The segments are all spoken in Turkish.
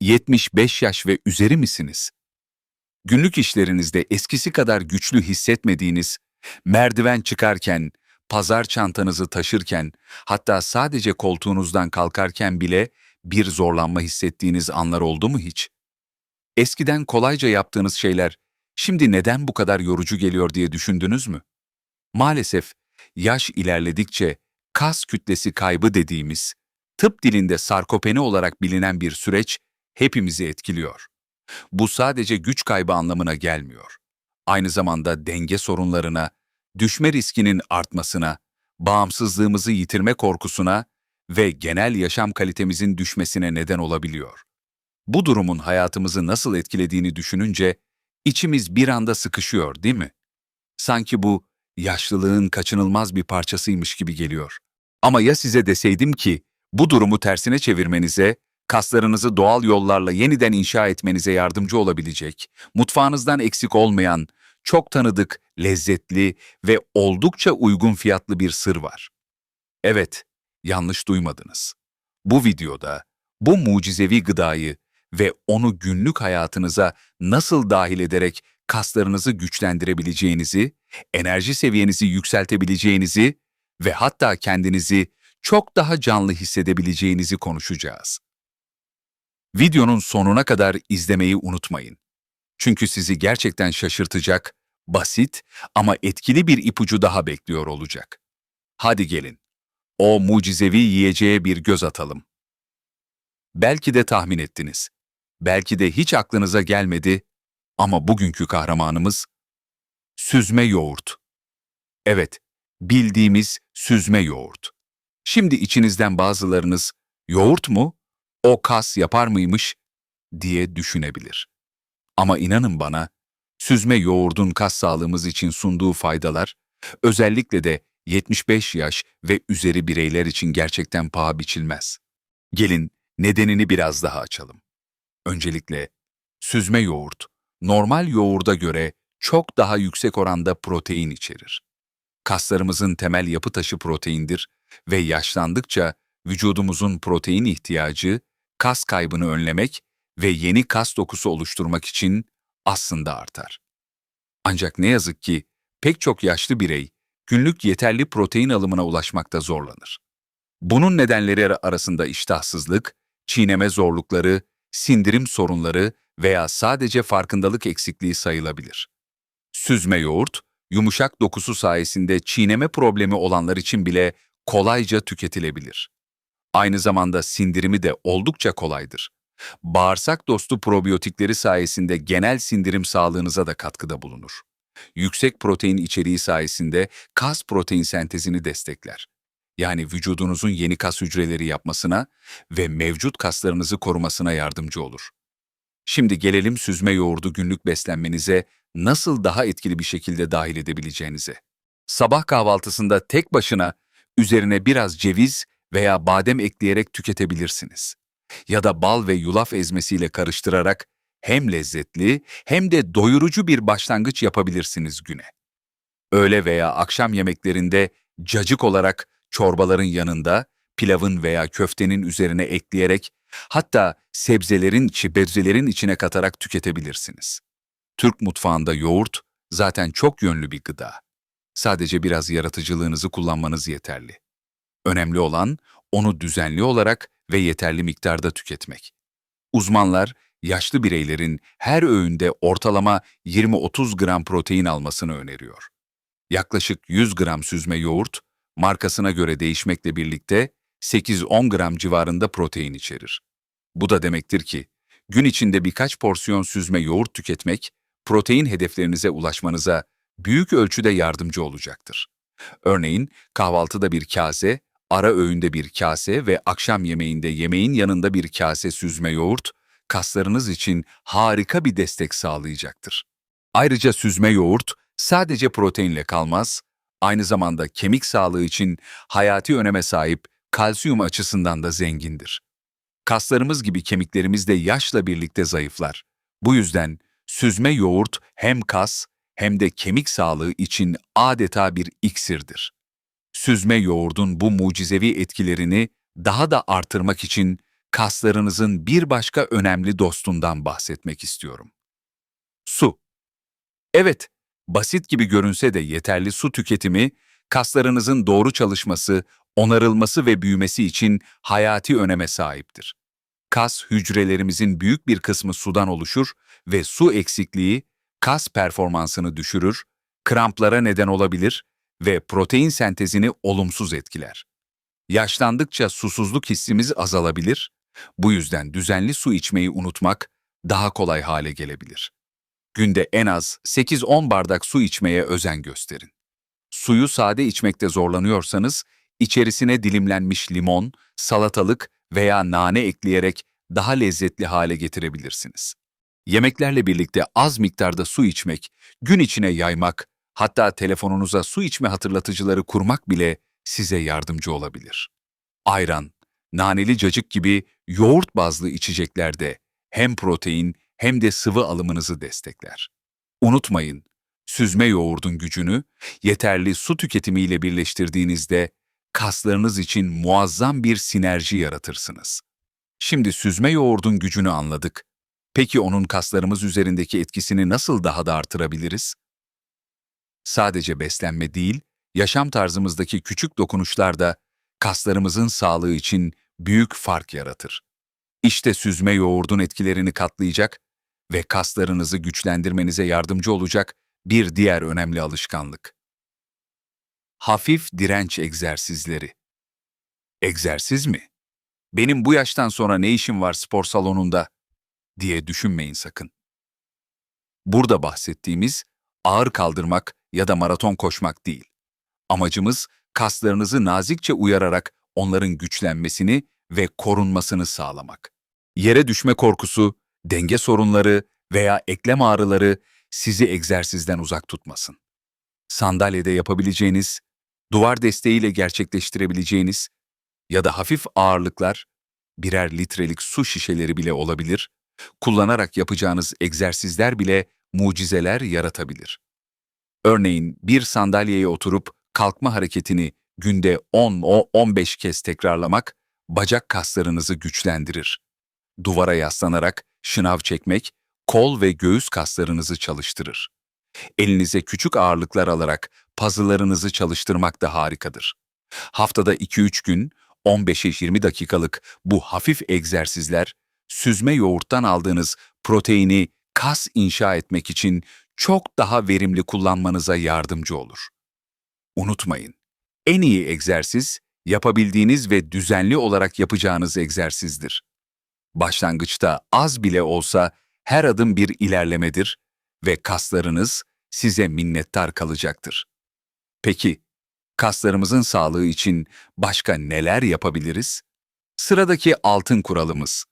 75 yaş ve üzeri misiniz? Günlük işlerinizde eskisi kadar güçlü hissetmediğiniz, merdiven çıkarken, pazar çantanızı taşırken, hatta sadece koltuğunuzdan kalkarken bile bir zorlanma hissettiğiniz anlar oldu mu hiç? Eskiden kolayca yaptığınız şeyler şimdi neden bu kadar yorucu geliyor diye düşündünüz mü? Maalesef yaş ilerledikçe kas kütlesi kaybı dediğimiz, tıp dilinde sarkopeni olarak bilinen bir süreç hepimizi etkiliyor. Bu sadece güç kaybı anlamına gelmiyor. Aynı zamanda denge sorunlarına, düşme riskinin artmasına, bağımsızlığımızı yitirme korkusuna ve genel yaşam kalitemizin düşmesine neden olabiliyor. Bu durumun hayatımızı nasıl etkilediğini düşününce içimiz bir anda sıkışıyor, değil mi? Sanki bu yaşlılığın kaçınılmaz bir parçasıymış gibi geliyor. Ama ya size deseydim ki bu durumu tersine çevirmenize, kaslarınızı doğal yollarla yeniden inşa etmenize yardımcı olabilecek, mutfağınızdan eksik olmayan, çok tanıdık, lezzetli ve oldukça uygun fiyatlı bir sır var. Evet, yanlış duymadınız. Bu videoda bu mucizevi gıdayı ve onu günlük hayatınıza nasıl dahil ederek kaslarınızı güçlendirebileceğinizi, enerji seviyenizi yükseltebileceğinizi ve hatta kendinizi çok daha canlı hissedebileceğinizi konuşacağız. Videonun sonuna kadar izlemeyi unutmayın. Çünkü sizi gerçekten şaşırtacak, basit ama etkili bir ipucu daha bekliyor olacak. Hadi gelin, o mucizevi yiyeceğe bir göz atalım. Belki de tahmin ettiniz. Belki de hiç aklınıza gelmedi ama bugünkü kahramanımız süzme yoğurt. Evet, bildiğimiz süzme yoğurt. Şimdi içinizden bazılarınız yoğurt mu? O kas yapar mıymış? diye düşünebilir. Ama inanın bana, süzme yoğurdun kas sağlığımız için sunduğu faydalar, özellikle de 75 yaş ve üzeri bireyler için gerçekten paha biçilmez. Gelin nedenini biraz daha açalım. Öncelikle süzme yoğurt, normal yoğurda göre çok daha yüksek oranda protein içerir. Kaslarımızın temel yapı taşı proteindir ve yaşlandıkça vücudumuzun protein ihtiyacı, kas kaybını önlemek ve yeni kas dokusu oluşturmak için aslında artar. Ancak ne yazık ki pek çok yaşlı birey günlük yeterli protein alımına ulaşmakta zorlanır. Bunun nedenleri arasında iştahsızlık, çiğneme zorlukları, sindirim sorunları veya sadece farkındalık eksikliği sayılabilir. Süzme yoğurt, yumuşak dokusu sayesinde çiğneme problemi olanlar için bile kolayca tüketilebilir. Aynı zamanda sindirimi de oldukça kolaydır. Bağırsak dostu probiyotikleri sayesinde genel sindirim sağlığınıza da katkıda bulunur. Yüksek protein içeriği sayesinde kas protein sentezini destekler. Yani vücudunuzun yeni kas hücreleri yapmasına ve mevcut kaslarınızı korumasına yardımcı olur. Şimdi gelelim süzme yoğurdu günlük beslenmenize nasıl daha etkili bir şekilde dahil edebileceğinize. Sabah kahvaltısında tek başına üzerine biraz ceviz veya badem ekleyerek tüketebilirsiniz. Ya da bal ve yulaf ezmesiyle karıştırarak hem lezzetli hem de doyurucu bir başlangıç yapabilirsiniz güne. Öğle veya akşam yemeklerinde cacık olarak çorbaların yanında, pilavın veya köftenin üzerine ekleyerek, hatta sebzelerin, çibezelerin içine katarak tüketebilirsiniz. Türk mutfağında yoğurt zaten çok yönlü bir gıda. Sadece biraz yaratıcılığınızı kullanmanız yeterli. Önemli olan onu düzenli olarak ve yeterli miktarda tüketmek. Uzmanlar, yaşlı bireylerin her öğünde ortalama 20-30 gram protein almasını öneriyor. Yaklaşık 100 gram süzme yoğurt, markasına göre değişmekle birlikte 8-10 gram civarında protein içerir. Bu da demektir ki, gün içinde birkaç porsiyon süzme yoğurt tüketmek, protein hedeflerinize ulaşmanıza büyük ölçüde yardımcı olacaktır. Örneğin kahvaltıda bir kase, ara öğünde bir kase ve akşam yemeğinde yemeğin yanında bir kase süzme yoğurt, kaslarınız için harika bir destek sağlayacaktır. Ayrıca süzme yoğurt sadece proteinle kalmaz, aynı zamanda kemik sağlığı için hayati öneme sahip kalsiyum açısından da zengindir. Kaslarımız gibi kemiklerimiz de yaşla birlikte zayıflar. Bu yüzden süzme yoğurt hem kas hem de kemik sağlığı için adeta bir iksirdir. Süzme yoğurdun bu mucizevi etkilerini daha da artırmak için kaslarınızın bir başka önemli dostundan bahsetmek istiyorum. Su. Evet, basit gibi görünse de yeterli su tüketimi, kaslarınızın doğru çalışması, onarılması ve büyümesi için hayati öneme sahiptir. Kas hücrelerimizin büyük bir kısmı sudan oluşur ve su eksikliği kas performansını düşürür, kramplara neden olabilir ve protein sentezini olumsuz etkiler. Yaşlandıkça susuzluk hissimiz azalabilir, bu yüzden düzenli su içmeyi unutmak daha kolay hale gelebilir. Günde en az 8-10 bardak su içmeye özen gösterin. Suyu sade içmekte zorlanıyorsanız, içerisine dilimlenmiş limon, salatalık veya nane ekleyerek daha lezzetli hale getirebilirsiniz. Yemeklerle birlikte az miktarda su içmek, gün içine yaymak, hatta telefonunuza su içme hatırlatıcıları kurmak bile size yardımcı olabilir. Ayran, naneli cacık gibi yoğurt bazlı içeceklerde hem protein hem de sıvı alımınızı destekler. Unutmayın, süzme yoğurdun gücünü yeterli su tüketimiyle birleştirdiğinizde kaslarınız için muazzam bir sinerji yaratırsınız. Şimdi süzme yoğurdun gücünü anladık. Peki onun kaslarımız üzerindeki etkisini nasıl daha da artırabiliriz? Sadece beslenme değil, yaşam tarzımızdaki küçük dokunuşlar da kaslarımızın sağlığı için büyük fark yaratır. İşte süzme yoğurdun etkilerini katlayacak ve kaslarınızı güçlendirmenize yardımcı olacak bir diğer önemli alışkanlık. Hafif direnç egzersizleri. Egzersiz mi? Benim bu yaştan sonra ne işim var spor salonunda diye düşünmeyin sakın. Burada bahsettiğimiz ağır kaldırmak ya da maraton koşmak değil. Amacımız kaslarınızı nazikçe uyararak onların güçlenmesini ve korunmasını sağlamak. Yere düşme korkusu, denge sorunları veya eklem ağrıları sizi egzersizden uzak tutmasın. Sandalyede yapabileceğiniz, duvar desteğiyle gerçekleştirebileceğiniz ya da hafif ağırlıklar, birer litrelik su şişeleri bile olabilir, kullanarak yapacağınız egzersizler bile mucizeler yaratabilir. Örneğin bir sandalyeye oturup kalkma hareketini günde 10-15 kez tekrarlamak, bacak kaslarınızı güçlendirir. Duvara yaslanarak şınav çekmek, kol ve göğüs kaslarınızı çalıştırır. Elinize küçük ağırlıklar alarak puzzle'larınızı çalıştırmak da harikadır. Haftada 2-3 gün, 15-20 dakikalık bu hafif egzersizler, süzme yoğurttan aldığınız proteini kas inşa etmek için çok daha verimli kullanmanıza yardımcı olur. Unutmayın, en iyi egzersiz, yapabildiğiniz ve düzenli olarak yapacağınız egzersizdir. Başlangıçta az bile olsa her adım bir ilerlemedir ve kaslarınız size minnettar kalacaktır. Peki, kaslarımızın sağlığı için başka neler yapabiliriz? Sıradaki altın kuralımız.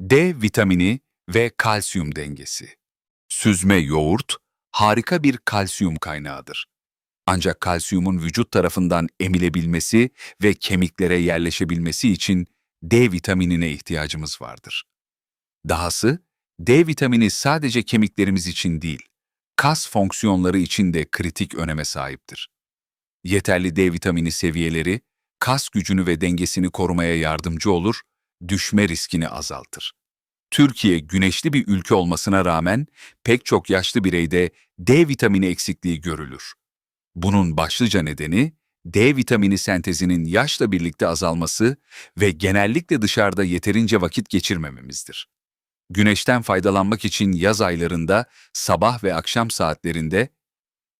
D vitamini ve kalsiyum dengesi. Süzme yoğurt harika bir kalsiyum kaynağıdır. Ancak kalsiyumun vücut tarafından emilebilmesi ve kemiklere yerleşebilmesi için D vitaminine ihtiyacımız vardır. Dahası, D vitamini sadece kemiklerimiz için değil, kas fonksiyonları için de kritik öneme sahiptir. Yeterli D vitamini seviyeleri, kas gücünü ve dengesini korumaya yardımcı olur, düşme riskini azaltır. Türkiye güneşli bir ülke olmasına rağmen pek çok yaşlı bireyde D vitamini eksikliği görülür. Bunun başlıca nedeni D vitamini sentezinin yaşla birlikte azalması ve genellikle dışarıda yeterince vakit geçirmememizdir. Güneşten faydalanmak için yaz aylarında sabah ve akşam saatlerinde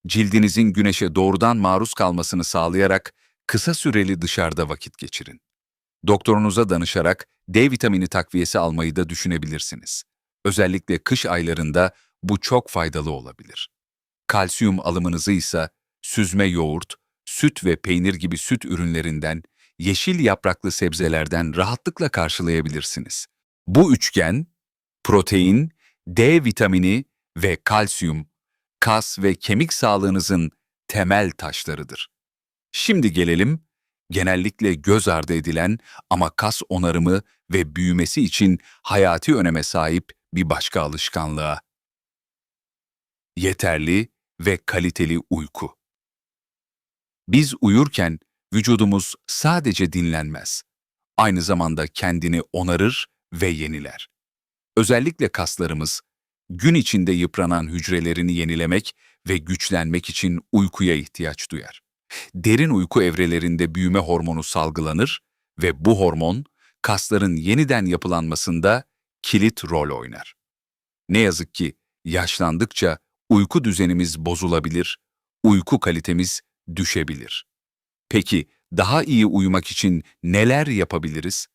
cildinizin güneşe doğrudan maruz kalmasını sağlayarak kısa süreli dışarıda vakit geçirin. Doktorunuza danışarak D vitamini takviyesi almayı da düşünebilirsiniz. Özellikle kış aylarında bu çok faydalı olabilir. Kalsiyum alımınızı ise süzme yoğurt, süt ve peynir gibi süt ürünlerinden, yeşil yapraklı sebzelerden rahatlıkla karşılayabilirsiniz. Bu üçgen, protein, D vitamini ve kalsiyum, kas ve kemik sağlığınızın temel taşlarıdır. Şimdi gelelim, genellikle göz ardı edilen ama kas onarımı ve büyümesi için hayati öneme sahip bir başka alışkanlığa. Yeterli ve kaliteli uyku. Biz uyurken vücudumuz sadece dinlenmez. aynı zamanda kendini onarır ve yeniler. Özellikle kaslarımız, gün içinde yıpranan hücrelerini yenilemek ve güçlenmek için uykuya ihtiyaç duyar. Derin uyku evrelerinde büyüme hormonu salgılanır ve bu hormon kasların yeniden yapılanmasında kilit rol oynar. Ne yazık ki yaşlandıkça uyku düzenimiz bozulabilir, uyku kalitemiz düşebilir. Peki daha iyi uyumak için neler yapabiliriz?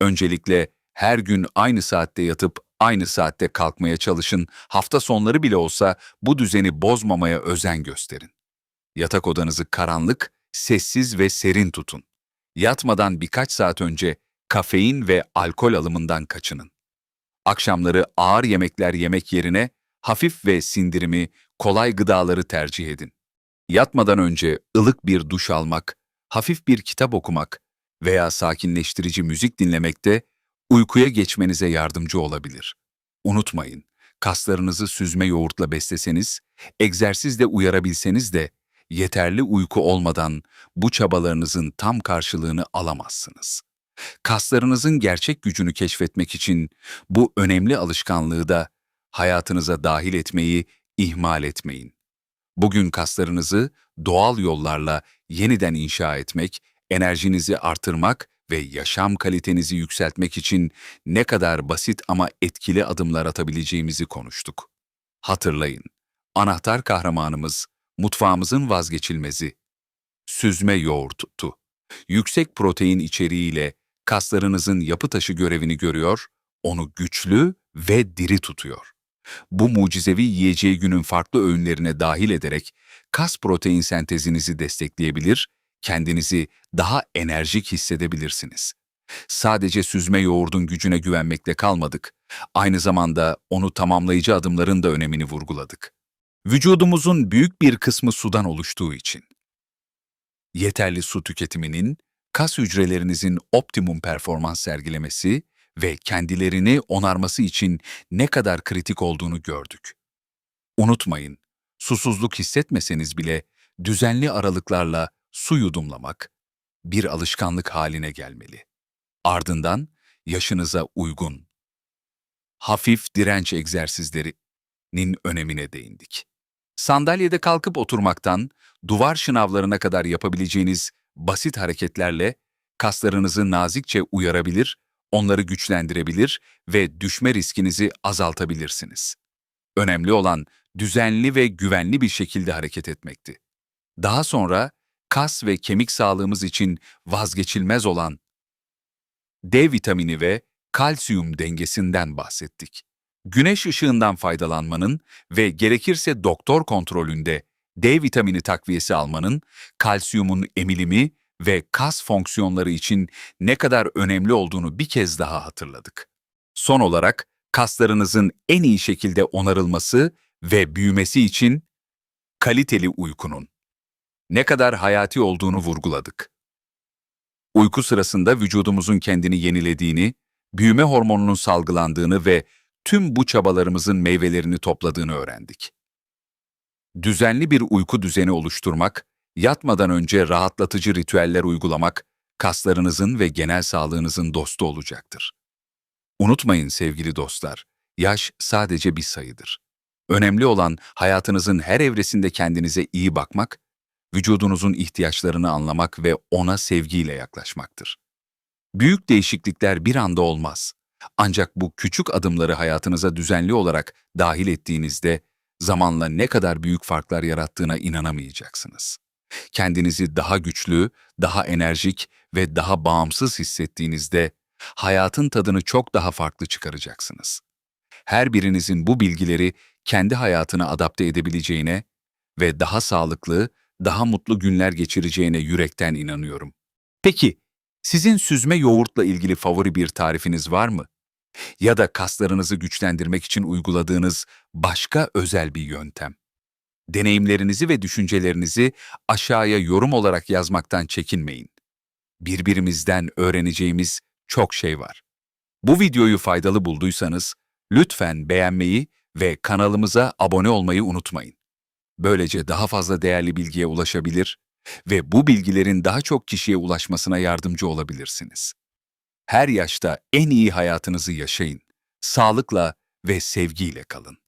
Öncelikle her gün aynı saatte yatıp aynı saatte kalkmaya çalışın. Hafta sonları bile olsa bu düzeni bozmamaya özen gösterin. Yatak odanızı karanlık, sessiz ve serin tutun. Yatmadan birkaç saat önce kafein ve alkol alımından kaçının. Akşamları ağır yemekler yemek yerine hafif ve sindirimi kolay gıdaları tercih edin. Yatmadan önce ılık bir duş almak, hafif bir kitap okumak veya sakinleştirici müzik dinlemek de uykuya geçmenize yardımcı olabilir. Unutmayın, kaslarınızı süzme yoğurtla besleseniz, egzersizle uyarabilseniz de yeterli uyku olmadan bu çabalarınızın tam karşılığını alamazsınız. Kaslarınızın gerçek gücünü keşfetmek için bu önemli alışkanlığı da hayatınıza dahil etmeyi ihmal etmeyin. Bugün kaslarınızı doğal yollarla yeniden inşa etmek, enerjinizi artırmak ve yaşam kalitenizi yükseltmek için ne kadar basit ama etkili adımlar atabileceğimizi konuştuk. Hatırlayın, anahtar kahramanımız, mutfağımızın vazgeçilmezi. Süzme yoğurttu. Yüksek protein içeriğiyle kaslarınızın yapı taşı görevini görüyor, onu güçlü ve diri tutuyor. Bu mucizevi yiyeceği günün farklı öğünlerine dahil ederek kas protein sentezinizi destekleyebilir, kendinizi daha enerjik hissedebilirsiniz. Sadece süzme yoğurdun gücüne güvenmekle kalmadık, aynı zamanda onu tamamlayıcı adımların da önemini vurguladık. Vücudumuzun büyük bir kısmı sudan oluştuğu için. Yeterli su tüketiminin, kas hücrelerinizin optimum performans sergilemesi ve kendilerini onarması için ne kadar kritik olduğunu gördük. Unutmayın, susuzluk hissetmeseniz bile düzenli aralıklarla su yudumlamak bir alışkanlık haline gelmeli. Ardından yaşınıza uygun, hafif direnç egzersizlerinin önemine değindik. Sandalyede kalkıp oturmaktan duvar şınavlarına kadar yapabileceğiniz basit hareketlerle kaslarınızı nazikçe uyarabilir, onları güçlendirebilir ve düşme riskinizi azaltabilirsiniz. Önemli olan düzenli ve güvenli bir şekilde hareket etmekti. Daha sonra kas ve kemik sağlığımız için vazgeçilmez olan D vitamini ve kalsiyum dengesinden bahsettik. Güneş ışığından faydalanmanın ve gerekirse doktor kontrolünde D vitamini takviyesi almanın kalsiyumun emilimi ve kas fonksiyonları için ne kadar önemli olduğunu bir kez daha hatırladık. Son olarak kaslarınızın en iyi şekilde onarılması ve büyümesi için kaliteli uykunun ne kadar hayati olduğunu vurguladık. Uyku sırasında vücudumuzun kendini yenilediğini, büyüme hormonunun salgılandığını ve tüm bu çabalarımızın meyvelerini topladığını öğrendik. Düzenli bir uyku düzeni oluşturmak, yatmadan önce rahatlatıcı ritüeller uygulamak, kaslarınızın ve genel sağlığınızın dostu olacaktır. Unutmayın sevgili dostlar, yaş sadece bir sayıdır. Önemli olan hayatınızın her evresinde kendinize iyi bakmak, vücudunuzun ihtiyaçlarını anlamak ve ona sevgiyle yaklaşmaktır. Büyük değişiklikler bir anda olmaz. Ancak bu küçük adımları hayatınıza düzenli olarak dahil ettiğinizde zamanla ne kadar büyük farklar yarattığına inanamayacaksınız. Kendinizi daha güçlü, daha enerjik ve daha bağımsız hissettiğinizde hayatın tadını çok daha farklı çıkaracaksınız. Her birinizin bu bilgileri kendi hayatına adapte edebileceğine ve daha sağlıklı, daha mutlu günler geçireceğine yürekten inanıyorum. Peki, sizin süzme yoğurtla ilgili favori bir tarifiniz var mı? Ya da kaslarınızı güçlendirmek için uyguladığınız başka özel bir yöntem? Deneyimlerinizi ve düşüncelerinizi aşağıya yorum olarak yazmaktan çekinmeyin. Birbirimizden öğreneceğimiz çok şey var. Bu videoyu faydalı bulduysanız lütfen beğenmeyi ve kanalımıza abone olmayı unutmayın. Böylece daha fazla değerli bilgiye ulaşabilir ve bu bilgilerin daha çok kişiye ulaşmasına yardımcı olabilirsiniz. Her yaşta en iyi hayatınızı yaşayın. Sağlıkla ve sevgiyle kalın.